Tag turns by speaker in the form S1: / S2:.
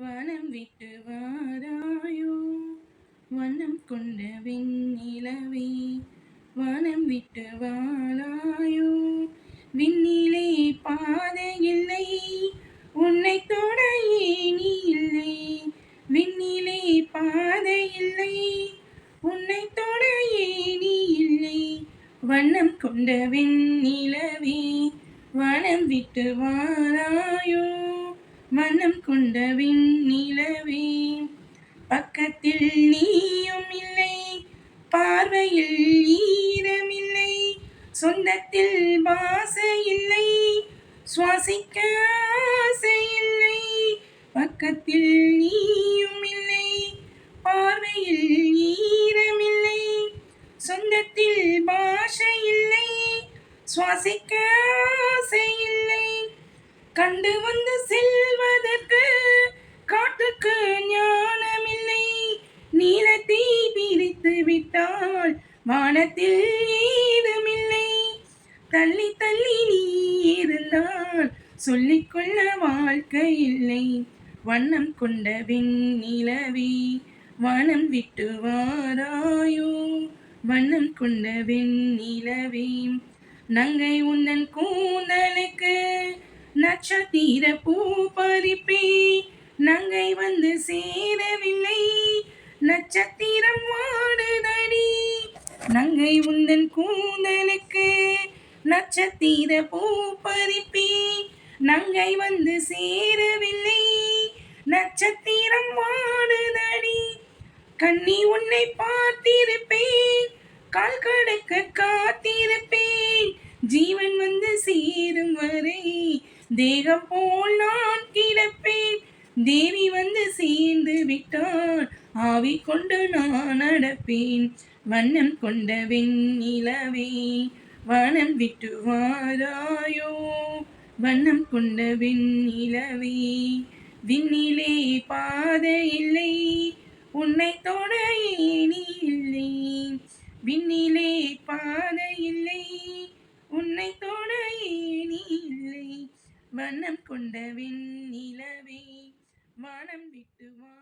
S1: வனம் விட்டு வாராயோ? வனம் கொண்ட வெண்ணிலவே வனம் விட்டு வாராயோ? விண்ணிலே பாதை இல்லை உன்னை தொட ஏனி இல்லை. விண்ணிலே பாதை இல்லை உன்னை தொட ஏனி இல்லை. வண்ணம் கொண்ட வெண்ணிலவே வனம் விட்டு வாராயோ? மனம் கொண்ட விண்ணிலவே பக்கத்தில் நீயும் இல்லை பார்வையில் ஈரமில்லை சொந்தத்தில் பாசை இல்லை சுவாசிக்க ஆசை இல்லை. பக்கத்தில் நீயும் இல்லை பார்வையில் ஈரமில்லை சொந்தத்தில் பாஷை இல்லை சுவாசிக்க கண்டு வந்து செல்வதற்கு காட்டுக்கு ஞானமில்லை. நீளத்தை பிரித்து விட்டால் வானத்தில் ஏதுமில்லை. தள்ளி தள்ளி நீ இருந்தால் சொல்லிக்கொள்ள வாழ்க்கை இல்லை. வண்ணம் கொண்ட வெண்ணிலவே வானம் விட்டு வாராயோ. வண்ணம் கொண்ட வெண்ணிலவே நங்கை உன்னன் கூந்தலுக்கு நட்சத்திர பூ பறிப்பே நங்கை வந்து சேரவில்லை. நட்சத்திரம் வாடுதடி நங்கை உந்தன் கூந்தலுக்கு. நட்சத்திர பூ பறிப்பே நங்கை வந்து சேரவில்லை. நட்சத்திரம் வாடுதடி கண்ணி உன்னை பார்த்திருப்பேன். கால் கடக்க காத்திருப்பேன். தேகம் போல் நான் கிடப்பேன். தேவி வந்து சேர்ந்து விட்டான். ஆவி கொண்டு நான் நடப்பேன். வண்ணம் கொண்ட வெண்ணிலவே வனம் விட்டு வாராயோ. வண்ணம் கொண்ட வெண்ணிலவே விண்ணிலே பாதை இல்லை. உன்னை தொட ஏனி இல்லை. விண்ணிலே பாதை இல்லை. உன்னை தொட ஏனி இல்லை வண்ணம் கொண்ட வெண்ணிலவே வானம் விட்டு வா